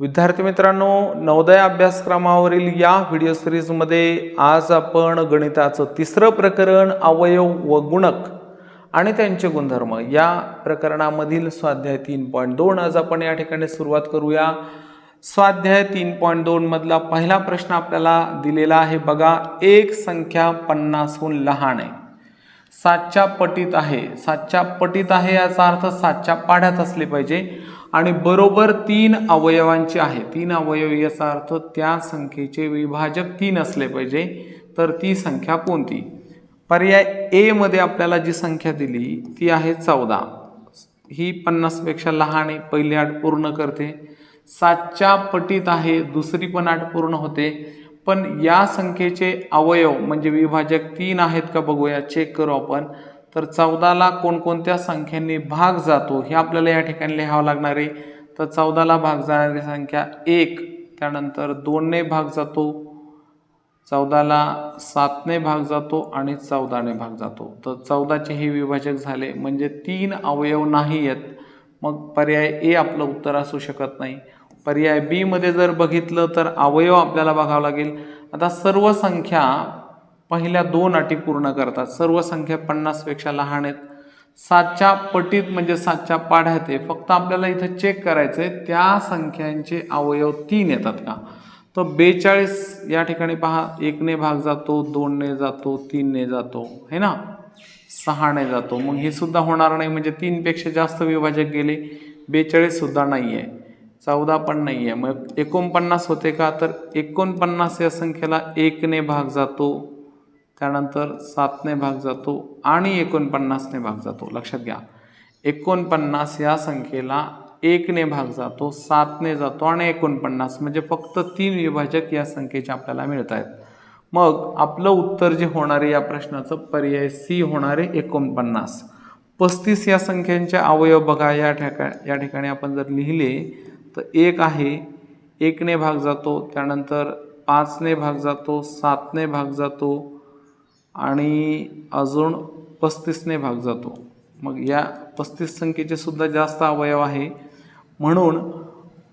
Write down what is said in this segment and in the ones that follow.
विद्यार्थी मित्रांनो नवोदय अभ्यासक्रमावरील या व्हिडिओ सिरीजमध्ये आज आपण गणिताचं तिसरं प्रकरण अवयव व गुणक आणि त्यांचे गुणधर्म या प्रकरणामधील स्वाध्याय तीन पॉईंट दोन आज आपण या ठिकाणी सुरुवात करूया. स्वाध्याय तीन पॉईंट दोनमधला पहिला प्रश्न आपल्याला दिलेला आहे बघा एक संख्या पन्नासहून लहान आहे. सातच्या पटीत आहे. सातच्या पटीत आहे याचा अर्थ सातच्या पाढ्यात असले पाहिजे. आणि बरोबर तीन अवयवांचे आहे तीन अवयव याचा अर्थ त्या संख्येचे विभाजक तीन असले पाहिजे तर ती संख्या कोणती? पर्याय ए मध्ये आपल्याला जी संख्या दिली ती आहे चौदा. ही पन्नासपेक्षा लहान आहे पहिली आठ पूर्ण करते. सातच्या पटीत आहे दुसरी पण आठ पूर्ण होते. पण या संख्येचे अवयव म्हणजे विभाजक तीन आहेत का बघूया चेक करू आपण. तर चौदाला कोणकोणत्या संख्येने भाग जातो हे आपल्याला या ठिकाणी लिहावं लागणार आहे. तर चौदाला भाग जाणारी संख्या एक त्यानंतर दोनने भाग जातो चौदाला सातने भाग जातो आणि चौदाने भाग जातो. तर चौदाचे हे विभाजक झाले म्हणजे तीन अवयव नाही आहेत. मग पर्याय ए आपलं उत्तर असू शकत नाही. पर्याय बीमध्ये जर बघितलं तर अवयव आपल्याला बघावं लागेल. आता सर्व संख्या पहिल्या दोन अटी पूर्ण करतात. सर्व संख्या पन्नासपेक्षा लहान आहेत. सातच्या पटीत म्हणजे सातच्या पाढ्यात आहे. फक्त आपल्याला इथं चेक करायचं आहे त्या संख्यांचे अवयव तीन येतात का? तर बेचाळीस या ठिकाणी पहा एकने भाग जातो दोनने जातो तीनने जातो है ना? सहाने जातो. मग हे सुद्धा होणार नाही म्हणजे तीनपेक्षा जास्त विभाजक गेले बेचाळीससुद्धा नाही आहे चौदा पण नाही आहे मग एकोणपन्नास होते का? तर एकोणपन्नास या संख्येला एकने भाग जातो. त्यानंतर सातने भाग जातो आणि एकोणपन्नासने भाग जातो. लक्षात घ्या. एकोणपन्नास या संख्येला एकने भाग जातो सातने जातो आणि एकोणपन्नास म्हणजे फक्त तीन विभाजक या संख्येचे आपल्याला मिळत आहेत मग आपलं उत्तर जे होणार आहे या प्रश्नाचं पर्याय सी होणार आहे एकोणपन्नास. पस्तीस या संख्यांचे अवयव बघा. या ठिका या ठिकाणी आपण जर लिहिले तर एक आहे एकने भाग जातो त्यानंतर पाचने भाग जातो सातने भाग जातो आणि अजून पस्तीसने भाग जातो. मग या पस्तीस संख्येचे सुद्धा जास्त अवयव आहे. म्हणून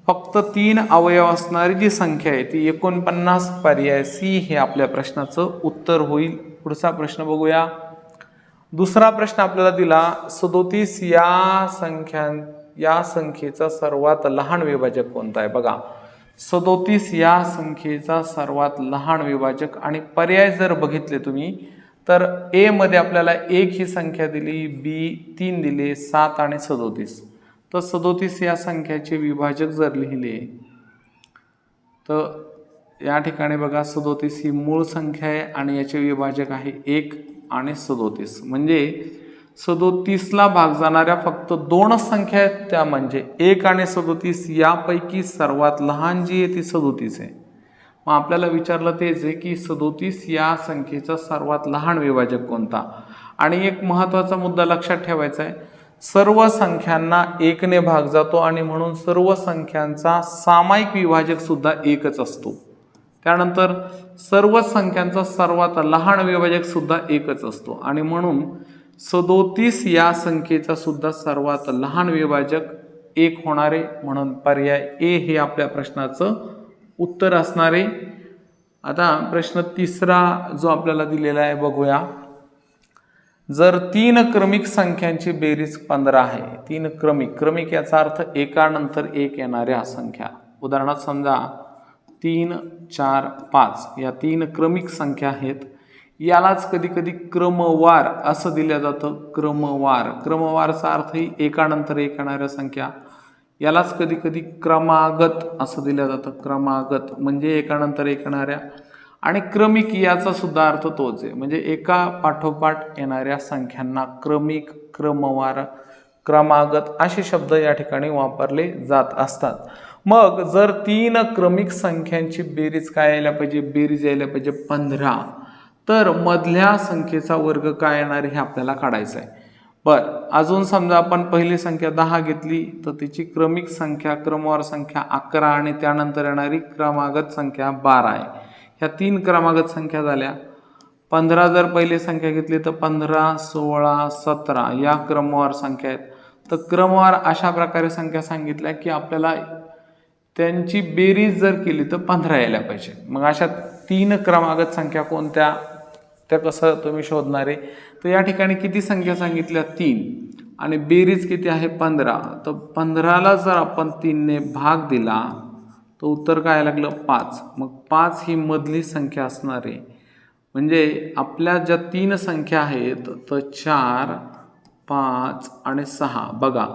फक्त तीन अवयव असणारी जी संख्या आहे ती एकोणपन्नास पर्याय सी हे आपल्या प्रश्नाचं उत्तर होईल. पुढचा प्रश्न बघूया. दुसरा प्रश्न आपल्याला दिला सदोतीस या संख्या या संख्येचा सर्वात लहान विभाजक कोणता आहे? बघा. सदोतीस या संख्येचा सर्वात लहान विभाजक आणि पर्याय जर बघितले तुम्ही तर एमध्ये आपल्याला एक ही संख्या दिली बी तीन दिले सात आणि सदोतीस. तर सदोतीस या संख्याचे विभाजक जर लिहिले तर या ठिकाणी बघा सदोतीस ही मूळ संख्या आहे आणि याचे विभाजक आहे एक आणि सदोतीस. म्हणजे सदोतीसला भाग जाणाऱ्या फक्त दोनच संख्या आहेत. त्या म्हणजे एक आणि सदोतीस यापैकी सर्वात लहान जी आहे ती सदोतीस आहे. मग आपल्याला विचारलं तेच आहे की सदोतीस या संख्येचा सर्वात लहान विभाजक कोणता? आणि एक महत्त्वाचा मुद्दा लक्षात ठेवायचा आहे. सर्व संख्यांना एकने भाग जातो आणि म्हणून सर्व संख्यांचा सामायिक विभाजक सुद्धा एकच असतो. त्यानंतर सर्व संख्यांचा सर्वात लहान विभाजक सुद्धा एकच असतो. आणि म्हणून सदोतीस या संख्येचा सुद्धा सर्वात लहान विभाजक एक होणारे म्हणून पर्याय ए हे आपल्या प्रश्नाचं उत्तर असणारे आता प्रश्न तिसरा जो आपल्याला दिलेला आहे बघूया. जर तीन क्रमिक संख्यांची बेरीज पंधरा आहे. तीन क्रमिक क्रमिक याचा अर्थ एकानंतर एक येणाऱ्या संख्या. उदाहरणार्थ समजा तीन चार पाच या तीन क्रमिक संख्या आहेत. यालाच कधी कधी क्रमवार असं दिलं जातं क्रमवार. क्रमवारचा अर्थ ही एकानंतर एक येणाऱ्या संख्या. यालाच कधी कधी क्रमागत असं दिलं जातं क्रमागत. म्हणजे एकानंतर एक येणाऱ्या. आणि क्रमिक याचा सुद्धा अर्थ तोच आहे. म्हणजे एका पाठोपाठ येणाऱ्या संख्यांना क्रमिक क्रमवार क्रमागत असे शब्द या ठिकाणी वापरले जात असतात. मग जर तीन क्रमिक संख्यांची बेरीज काय यायला पाहिजे? बेरीज यायला पाहिजे पंधरा. तर मधल्या संख्येचा वर्ग काय येणार हे आपल्याला काढायचं आहे बर अजून समजा आपण पहिली संख्या दहा घेतली तर तिची क्रमिक संख्या क्रमवार संख्या अकरा आणि त्यानंतर येणारी क्रमागत संख्या बारा आहे. ह्या तीन क्रमागत संख्या झाल्या. पंधरा जर पहिली संख्या घेतली तर पंधरा सोळा सतरा या क्रमवार संख्या आहेत. तर क्रमवार अशा प्रकारे संख्या सांगितल्या की आपल्याला त्यांची बेरीज जर केली तर पंधरा यायला पाहिजे. मग अशा तीन क्रमागत संख्या कोणत्या? त्या कसं तुम्ही शोधणार? आहे तर या ठिकाणी किती संख्या सांगितल्या? तीन. आणि बेरीज किती आहे? पंधरा. तर पंधराला जर आपण तीनने भाग दिला तर उत्तर काय लागलं? पाच. मग पाच ही मधली संख्या असणार. आहे म्हणजे आपल्या ज्या तीन संख्या आहेत तर चार पाच आणि सहा. बघा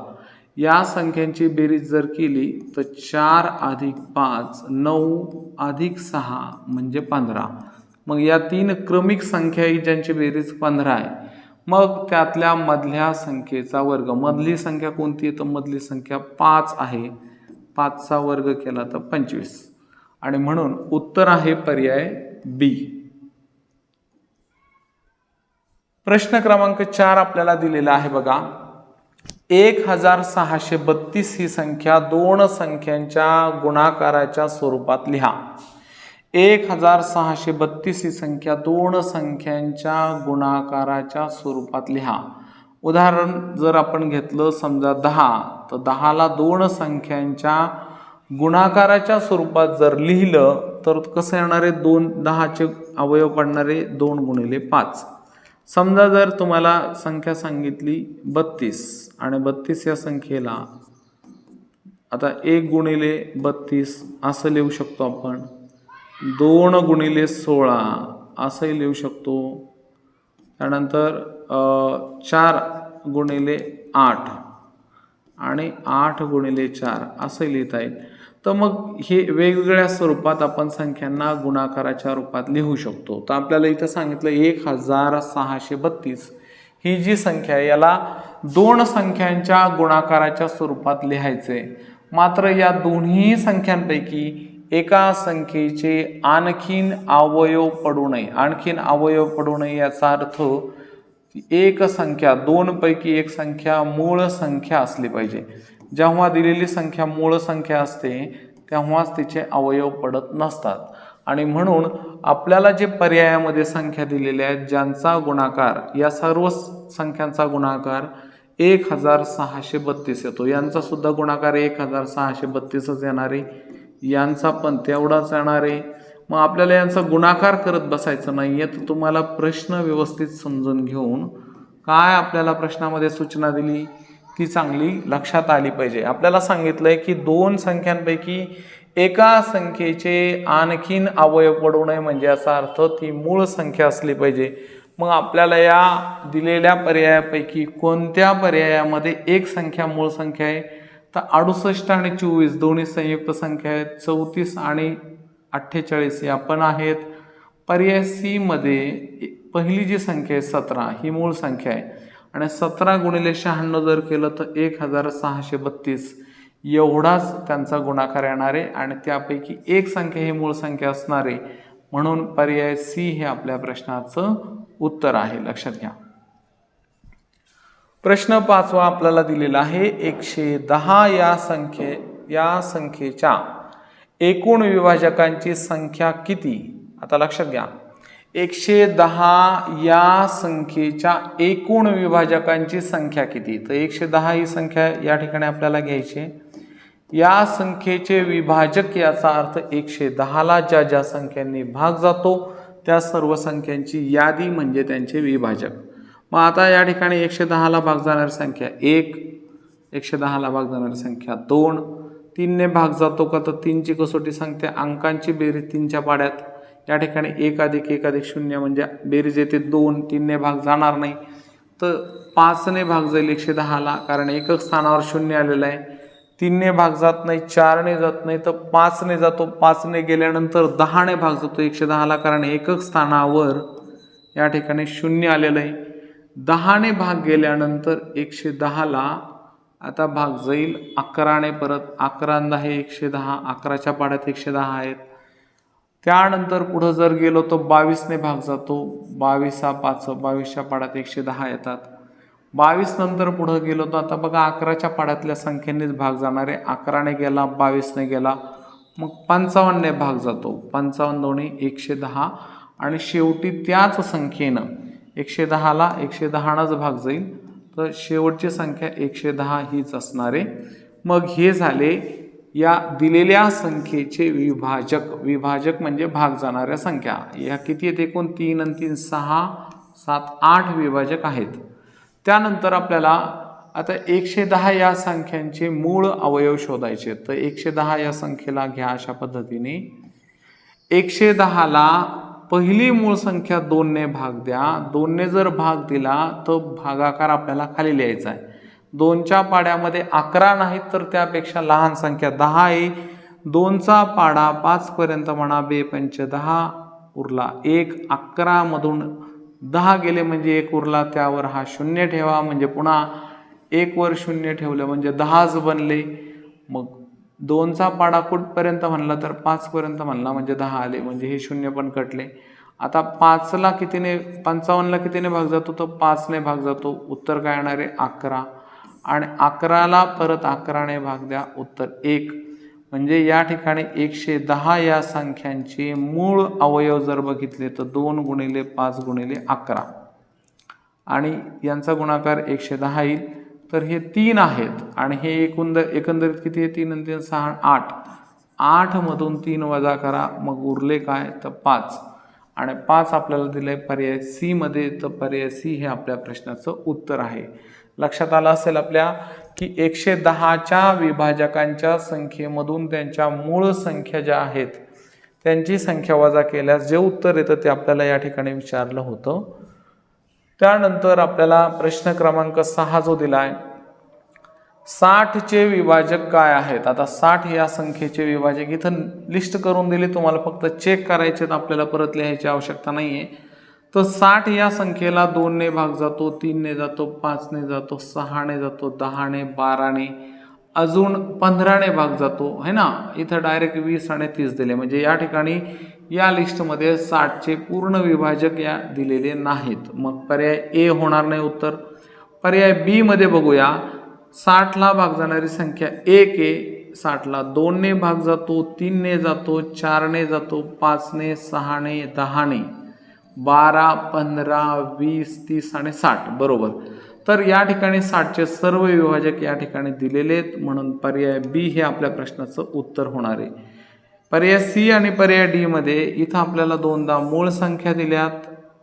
या संख्यांची बेरीज जर केली तर चार अधिक पाच नऊ अधिक सहा म्हणजे पंधरा. मग या तीन क्रमिक संख्या ही ज्यांची बेरीज पंधरा आहे मग त्यातल्या मधल्या संख्येचा वर्ग. मधली संख्या कोणती आहे? तर मधली संख्या पाच आहे. पाचचा वर्ग केला तर पंचवीस. आणि म्हणून उत्तर आहे पर्याय बी प्रश्न क्रमांक चार आपल्याला दिलेला आहे बघा. एक हजार सहाशे बत्तीस ही संख्या दोन संख्यांच्या गुणाकाराच्या स्वरूपात लिहा. एक हजार सहाशे बत्तीस ही संख्या दोन संख्यांच्या गुणाकाराच्या स्वरूपात लिहा. उदाहरण जर आपण घेतलं समजा दहा तर दहाला दोन संख्यांच्या गुणाकाराच्या स्वरूपात जर लिहिलं तर कसं येणार? आहे दोन दहाचे अवयव पडणारे दोन गुणिले पाच. समजा जर तुम्हाला संख्या सांगितली बत्तीस आणि बत्तीस या संख्येला आता एक गुणिले बत्तीस असं लिहू शकतो आपण. दोन गुणिले सोळा असंही लिहू शकतो. त्यानंतर चार गुणिले आठ आणि आठ गुणिले चार असंही लिहिता येईल. तर मग हे वेगवेगळ्या स्वरूपात आपण संख्यांना गुणाकाराच्या रूपात लिहू शकतो. तर आपल्याला इथं सांगितलं एक हजार सहाशे बत्तीस. ही जी संख्या आहे याला दोन संख्यांच्या गुणाकाराच्या स्वरूपात लिहायचे मात्र या दोन्ही संख्यांपैकी एका संख्येचे आणखीन अवयव पडू नये. आणखीन अवयव पडू नये याचा अर्थ एक संख्या दोनपैकी एक संख्या मूळ संख्या असली पाहिजे. जेव्हा दिलेली संख्या मूळ संख्या असते तेव्हाच तिचे अवयव पडत नसतात. आणि म्हणून आपल्याला जे पर्यायामध्ये संख्या दिलेल्या आहेत ज्यांचा गुणाकार या सर्व संख्यांचा गुणाकार एक हजार सहाशे बत्तीस येतो. यांचासुद्धा गुणाकार एक हजार सहाशे बत्तीसच येणार आहे. यांचा पण तेवढाच येणार आहे. मग आपल्याला यांचा गुणाकार करत बसायचं नाही आहे तर तुम्हाला प्रश्न व्यवस्थित समजून घेऊन काय आपल्याला प्रश्नामध्ये सूचना दिली ती चांगली लक्षात आली पाहिजे. आपल्याला सांगितलं आहे की दोन संख्यांपैकी एका संख्येचे आणखीन अवयव पडू नये म्हणजे याचा अर्थ ती मूळ संख्या असली पाहिजे. मग आपल्याला या दिलेल्या पर्यायापैकी कोणत्या पर्यायामध्ये एक संख्या मूळ संख्या आहे? तर अडुसष्ट आणि चोवीस दोन्ही संयुक्त संख्या आहेत. चौतीस आणि अठ्ठेचाळीस या पण आहेत. पर्याय सीमध्ये पहिली जी संख्या आहे सतरा ही मूळ संख्या आहे. आणि सतरा गुणिले शहाण्णव जर केलं तर एक हजार सहाशे बत्तीस. एवढाच त्यांचा गुणाकार येणार आहे आणि त्यापैकी एक संख्या ही मूळ संख्या असणार आहे. म्हणून पर्याय सी हे आपल्या प्रश्नाचं उत्तर आहे. लक्षात घ्या. प्रश्न पाचवा आपल्याला दिलेला आहे एकशे दहा या संख्ये या संख्येच्या एकूण विभाजकांची संख्या किती? आता लक्षात घ्या. एकशे दहा या संख्येच्या एकूण विभाजकांची संख्या किती? तर एकशे दहा ही संख्या या ठिकाणी आपल्याला घ्यायची या संख्येचे विभाजक याचा अर्थ एकशे दहाला ज्या ज्या संख्यांनी भाग जातो त्या सर्व संख्यांची यादी म्हणजे त्यांचे विभाजक. मग आता या ठिकाणी एकशे दहाला भाग जाणारी संख्या एक एकशे दहाला भाग जाणारी संख्या दोन. तीनने भाग जातो का तर तीनची कसोटी सांगते. अंकांची बेरीज तीनच्या पाड्यात. या ठिकाणी एक अधिक एक अधिक शून्य म्हणजे बेरीज येते दोन तीनने भाग जाणार नाही. तर पाचने भाग जाईल एकशे दहाला कारण एकक स्थानावर शून्य आलेलं आहे. तीनने भाग जात नाही चारने जात नाही तर पाचने जातो. पाचने गेल्यानंतर दहाने भाग जातो एकशे दहाला कारण एकक स्थानावर या ठिकाणी शून्य आलेलं आहे. दहाने भाग गेल्यानंतर एकशे दहाला आता भाग जाईल. अकराने परत अकरांदा हे एकशे दहा अकराच्या पाड्यात एकशे दहा आहेत. त्यानंतर पुढं जर गेलो तर बावीसने भाग जातो. बावीसा पाच बावीसच्या पाड्यात एकशे दहा येतात. बावीस नंतर पुढं गेलो तर आता बघा अकराच्या पाड्यातल्या संख्येनेच भाग जाणार आहे. अकराने गेला बावीसने गेला मग पंचावन्नने भाग जातो. पंचावन्न दोन्ही एकशे दहा. आणि शेवटी त्याच संख्येनं एकशे दहाला एकशे दहानाच भाग जाईल. तर शेवटची संख्या एकशे दहा हीच असणार. आहे मग हे झाले या दिलेल्या संख्येचे विभाजक. विभाजक म्हणजे भाग जाणाऱ्या संख्या. या किती आहेत? एकूण तीन आणि तीन सहा सात आठ विभाजक आहेत. त्यानंतर आपल्याला आता एकशे दहा या संख्यांचे मूळ अवयव शोधायचे आहेत. तर एकशे दहा या संख्येला घ्या अशा पद्धतीने. एकशे दहाला पहिली मूळ संख्या दोनने भाग द्या. दोनने जर भाग दिला तर भागाकार आपल्याला खाली लिहायचा आहे. दोनच्या पाड्यामध्ये अकरा नाहीत तर त्यापेक्षा लहान संख्या दहा आहे. दोनचा पाडा पाचपर्यंत म्हणा बे पंच दहा उरला एक. अकरामधून दहा गेले म्हणजे एक उरला त्यावर हा शून्य ठेवा. म्हणजे पुन्हा एकवर शून्य ठेवलं म्हणजे दहाच बनले. मग दोनचा पाडा कुठपर्यंत म्हणला तर पाचपर्यंत म्हणला म्हणजे दहा आले म्हणजे हे शून्य पण कटले. आता पाचला कितीने पंचावन्नला कितीने भाग जातो? तर पाचने भाग जातो. उत्तर काय येणार आहे? अकरा. आणि अकराला परत अकराने भाग द्या. उत्तर एक. म्हणजे या ठिकाणी एकशे दहा या संख्यांचे मूळ अवयव जर बघितले तर दोन गुणिले पाच गुणिले अकरा. आणि यांचा गुणाकार एकशे दहा येईल. तर हे तीन आहेत आणि हे एकंद एकंदरीत किती आहे? तीन आणि तीन सहा आठ. आठमधून तीन वजा करा. मग उरले काय? तर पाच. आणि पाच आपल्याला दिलंय पर्याय सीमध्ये तर पर्याय सी हे आपल्या प्रश्नाचं उत्तर आहे. लक्षात आलं असेल आपल्या की एकशे दहाच्या विभाजकांच्या संख्येमधून त्यांच्या मूळ संख्या ज्या आहेत त्यांची संख्या वजा केल्यास जे उत्तर येतं ते आपल्याला या ठिकाणी विचारलं होतं. त्यानंतर आपल्याला प्रश्न क्रमांक सहा जो दिला आहे साठचे विभाजक काय आहेत? आता साठ या संख्येचे विभाजक इथं लिस्ट करून दिली तुम्हाला फक्त चेक करायचे आपल्याला परत लिहायची आवश्यकता नाही आहे तर साठ या संख्येला दोनने भाग जातो तीनने जातो पाचने जातो सहाने जातो दहाने बाराने अजून पंधराने भाग जातो है ना? इथं डायरेक्ट वीस आणि तीस दिले. म्हणजे या ठिकाणी या लिस्टमध्ये साठचे पूर्ण विभाजक या दिलेले नाहीत. मग पर्याय ए होणार नाही उत्तर. पर्याय बीमध्ये बघूया. साठला भाग जाणारी संख्या एक आहे. साठला दोनने भाग जातो तीनने जातो चारने जातो पाचने सहाने दहाने. बारा पंधरा वीस तीस आणि साठ. बरोबर. तर या ठिकाणी साठचे सर्व विभाजक या ठिकाणी दिलेले आहेत. म्हणून पर्याय बी हे आपल्या प्रश्नाचं उत्तर होणार आहे. पर्याय सी आणि पर्याय डी मध्ये इथं आपल्याला दोनदा मूळ संख्या दिल्यात.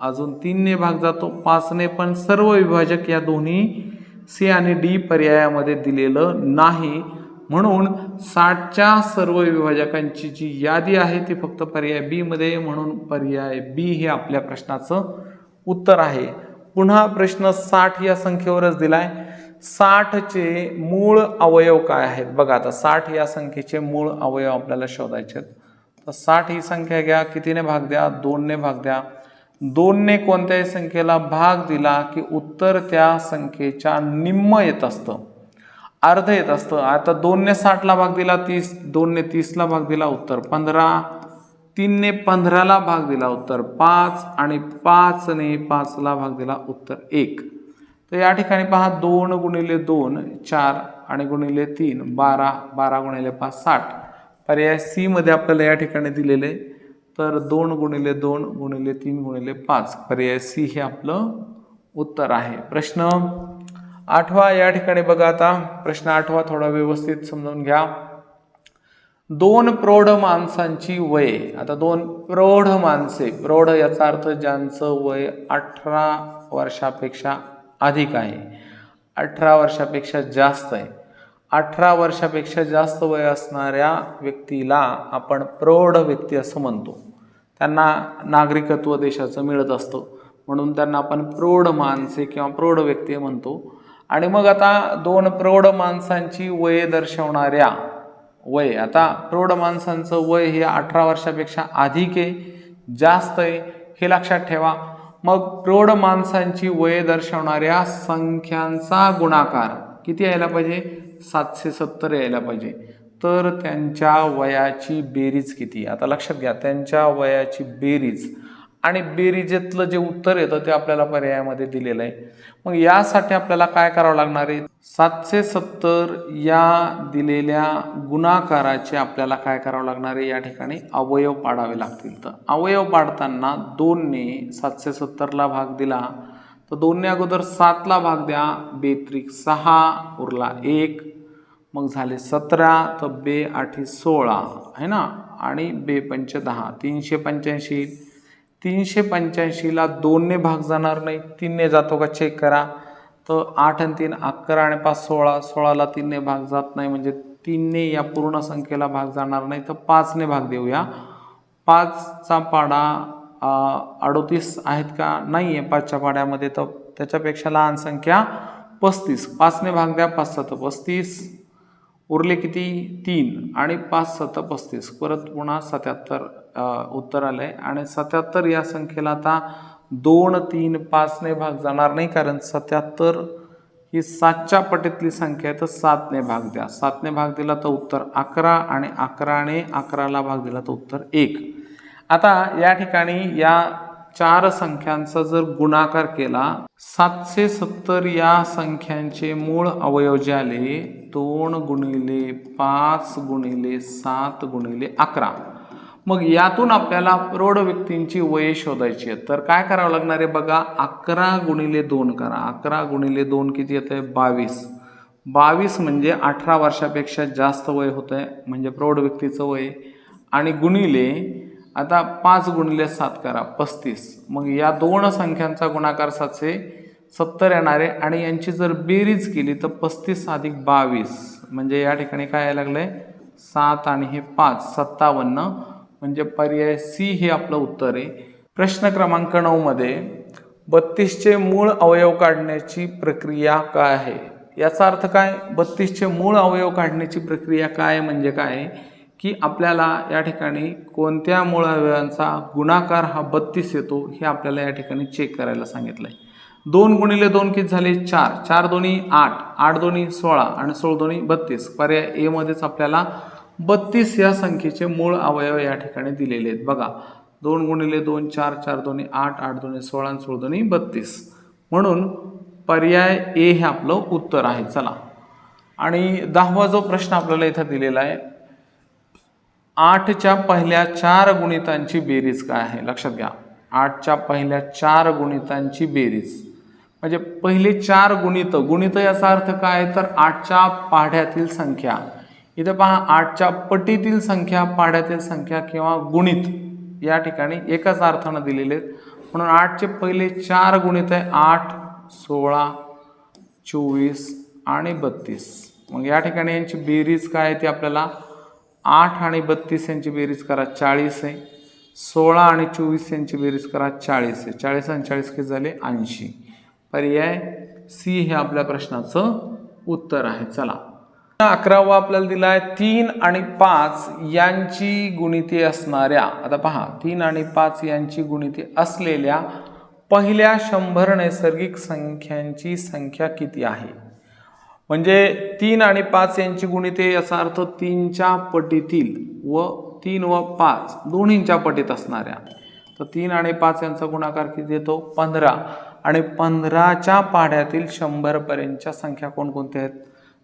अजून तीनने भाग जातो. पाचने पण सर्व विभाजक या दोन्ही सी आणि डी पर्यायामध्ये दिलेलं नाही. म्हणून साठच्या सर्व विभाजकांची जी यादी आहे ती फक्त पर्याय बी मध्ये. म्हणून पर्याय बी हे आपल्या प्रश्नाचं उत्तर आहे. पुन्हा प्रश्न साठ या संख्येवरच दिलाय. साठचे मूळ अवयव काय आहेत? बघा आता साठ या संख्येचे मूळ अवयव आपल्याला शोधायचे आहेत. तर साठ ही संख्या घ्या कितीने भाग द्या? दोनने भाग द्या. दोनने कोणत्याही संख्येला भाग दिला की उत्तर त्या संख्येच्या निम्म येत असतं. अर्ध येत असतं. आता दोनने साठला भाग दिला तीस. दोनने तीसला भाग दिला उत्तर पंधरा. तीनने पंधराला भाग दिला उत्तर पाच. आणि पाचने पाचला भाग दिला उत्तर एक. तर या ठिकाणी पहा दोन गुणिले दोन चार आणि गुणिले तीन बारा बारा गुणिले पाच साठ. पर्याय सीमध्ये आपल्याला या ठिकाणी दिलेले तर दोन गुणिले दोन गुणिले तीन गुणिले पाच. पर्याय सी हे आपलं उत्तर आहे. प्रश्न आठवा या ठिकाणी बघा आता. प्रश्न आठवा थोडा व्यवस्थित समजावून घ्या. दोन प्रौढ माणसांची वय. आता दोन प्रौढ माणसे प्रौढ याचा अर्थ ज्यांचं वय अठरा वर्षापेक्षा अधिक आहे. अठरा वर्षापेक्षा जास्त आहे. अठरा वर्षापेक्षा जास्त वय असणाऱ्या व्यक्तीला आपण प्रौढ व्यक्ती असं म्हणतो. त्यांना नागरिकत्व देशाचं मिळत असतं. म्हणून त्यांना आपण प्रौढ माणसे किंवा प्रौढ व्यक्ती म्हणतो. आणि मग आता दोन प्रौढ माणसांची वय दर्शवणाऱ्या वय आता प्रौढ माणसांचं वय हे अठरा वर्षापेक्षा अधिक आहे जास्त आहे हे लक्षात ठेवा. मग प्रौढ माणसांची वय दर्शवणाऱ्या संख्यांचा गुणाकार किती यायला पाहिजे? सातशे सत्तर यायला पाहिजे. तर त्यांच्या वयाची बेरीज किती? आता लक्षात घ्या त्यांच्या वयाची बेरीज आणि बेरीजेतलं जे उत्तर येतं ते आपल्याला पर्यायामध्ये दिलेलं आहे. मग यासाठी आपल्याला काय करावं लागणार आहे? सातशे सत्तर या दिलेल्या गुणाकाराचे आपल्याला काय करावं लागणार आहे? या ठिकाणी अवयव पाडावे लागतील. तर अवयव पाडताना दोनने सातशे सत्तरला भाग दिला. तर दोनने अगोदर सातला भाग द्या. बेत्रिक सहा उरला एक. मग झाले सतरा तर बे आठी सोळा आहे ना? आणि बे पंच दहा. तीनशे पंच्याऐंशी. तीनशे पंच्याऐंशीला दोनने भाग जाणार नाही तीनने जातो का चेक करा. तर आठ आणि तीन अकरा आणि पाच सोळा सोळाला तीनने भाग जात नाही म्हणजे तीनने या पूर्ण संख्येला भाग जाणार नाही तर पाचने भाग देऊया. पाचचा पाडा अडोतीस आहेत का? नाही आहे पाचच्या पाड्यामध्ये तर त्याच्यापेक्षा लहान संख्या पस्तीस. पाचने भाग द्या पाच सात पस्तीस. उरले किती? तीन आणि पाच सत पस्तीस. परत पुन्हा सत्याहत्तर उत्तर आलं आहे आणि सत्याहत्तर या संख्येला आता दोन तीन पाचने भाग जाणार नाही कारण सत्याहत्तर ही सातच्या पटीतली संख्या आहे तर सातने भाग द्या. सातने भाग दिला तर उत्तर अकरा आणि अकराने अकराला भाग दिला तर उत्तर एक. आता या ठिकाणी या चार संख्यांचा जर गुणाकार केला सातशे सत्तर या संख्यांचे मूळ अवयव जे आले दोन गुणिले पाच गुणिले सात गुणिले अकरा. मग यातून आपल्याला प्रौढ व्यक्तींची वये शोधायची आहेत तर काय करावं लागणार आहे बघा अकरा गुणिले दोन करा. अकरा गुणिले दोन किती येतं आहे बावीस. बावीस म्हणजे अठरा वर्षापेक्षा जास्त वय होतं आहे म्हणजे प्रौढ व्यक्तीचं वय. आणि गुणिले आता पाच गुणिले सात करा पस्तीस. मग या दोन संख्यांचा गुणाकार सातशे सत्तर येणारे आणि यांची जर बेरीज केली तर पस्तीस अधिक बावीस. म्हणजे या ठिकाणी काय यायला लागलं आहे सात आणि हे पाच सत्तावन्न. म्हणजे पर्याय सी हे आपलं उत्तर आहे. प्रश्न क्रमांक नऊमध्ये बत्तीसचे मूळ अवयव काढण्याची प्रक्रिया काय आहे? याचा अर्थ काय? बत्तीसचे मूळ अवयव काढण्याची प्रक्रिया काय? म्हणजे काय? की आपल्याला या ठिकाणी कोणत्या मूळ अवयवांचा गुणाकार हा बत्तीस येतो हे आपल्याला या ठिकाणी चेक करायला सांगितलं आहे दोन गुणिले दोन किती झाले? चार. चार दोन्ही आठ. आठ दोन्ही सोळा आणि सोळ दोन्ही बत्तीस. पर्याय एमध्येच आपल्याला बत्तीस या संख्येचे मूळ अवयव या ठिकाणी दिलेले आहेत. बघा. दोन गुणिले दोन चार चार दोन्ही आठ आठ दोन्ही सोळा आणि सोळ दोन्ही बत्तीस. म्हणून पर्याय ए हे आपलं उत्तर आहे. चला. आणि दहावा जो प्रश्न आपल्याला इथं दिलेला आहे आठच्या पहिल्या चार गुणितांची बेरीज काय आहे? लक्षात घ्या. आठच्या पहिल्या चार गुणितांची बेरीज. म्हणजे पहिले चार गुणित. गुणित याचा अर्थ काय? तर आठच्या पाढ्यातील संख्या. इथं पहा आठच्या पटीतील संख्या पाढ्यातील संख्या किंवा गुणित. या ठिकाणी एकाच अर्थानं दिलेले आहेत. म्हणून आठचे पहिले चार गुणित आहे. आठ सोळा चोवीस आणि बत्तीस. मग या ठिकाणी यांची बेरीज काय आहे ती आपल्याला आठ आणि बत्तीस यांची बेरीज करा चाळीस आहे. सोळा आणि चोवीस यांची बेरीज करा चाळीस आहे. चाळीस आणि चाळीस किती झाले? ऐंशी. पर्याय सी हे आपल्या प्रश्नाचं उत्तर आहे. चला. अकरावा आपल्याला दिला आहे तीन आणि पाच यांची गुणिते असणाऱ्या आता पहा तीन आणि पाच यांची गुणिते असलेल्या पहिल्या शंभर नैसर्गिक संख्यांची संख्या किती आहे? म्हणजे तीन आणि पाच यांची गुणिते याचा अर्थ तीनच्या पटीतील व तीन व पाच दोन्हींच्या पटीत असणाऱ्या. तर तीन आणि पाच यांचा गुणाकार किती येतो पंधरा. आणि पंधराच्या पाड्यातील शंभरपर्यंतच्या संख्या कोणकोणत्या आहेत?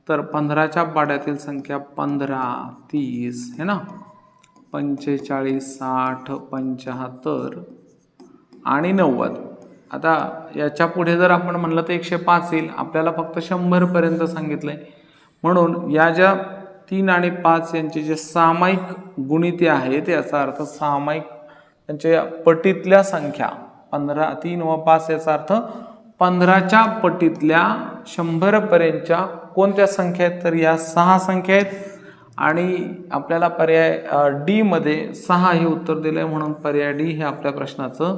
तर पंधराच्या पाड्यातील संख्या पंधरा तीस है ना? पंचेचाळीस साठ पंच्याहत्तर आणि नव्वद. आता याच्यापुढे जर आपण म्हणलं तर एकशे पाच येईल. आपल्याला फक्त शंभरपर्यंत सांगितलं आहे म्हणून या ज्या तीन आणि पाच यांचे जे सामायिक गुणिते आहेत याचा अर्थ सामायिक त्यांच्या पटीतल्या संख्या पंधरा तीन व पाच याचा अर्थ पंधराच्या पटीतल्या शंभरपर्यंतच्या कोणत्या संख्या आहेत? तर या सहा संख्या आहेत. आणि आपल्याला पर्याय डीमध्ये सहा हे उत्तर दिलं आहे म्हणून पर्याय डी हे आपल्या प्रश्नाचं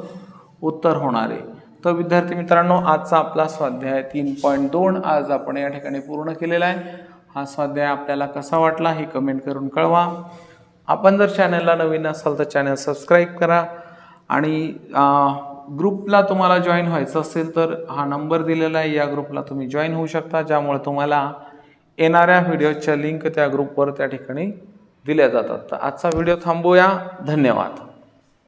उत्तर होणार आहे. तर विद्यार्थी मित्रांनो आजचा आपला स्वाध्याय तीन पॉईंट दोन आज आपण या ठिकाणी पूर्ण केलेला आहे. हा स्वाध्याय आपल्याला कसा वाटला हे कमेंट करून कळवा. आपण जर चॅनलला नवीन असाल तर चॅनल सबस्क्राईब करा आणि ग्रुपला तुम्हाला जॉईन व्हायचं असेल तर हा नंबर दिलेला आहे. या ग्रुपला तुम्ही जॉईन होऊ शकता ज्यामुळे तुम्हाला येणाऱ्या व्हिडिओच्या लिंक त्या ग्रुपवर त्या ठिकाणी दिल्या जातात. तर आजचा व्हिडिओ थांबूया. धन्यवाद.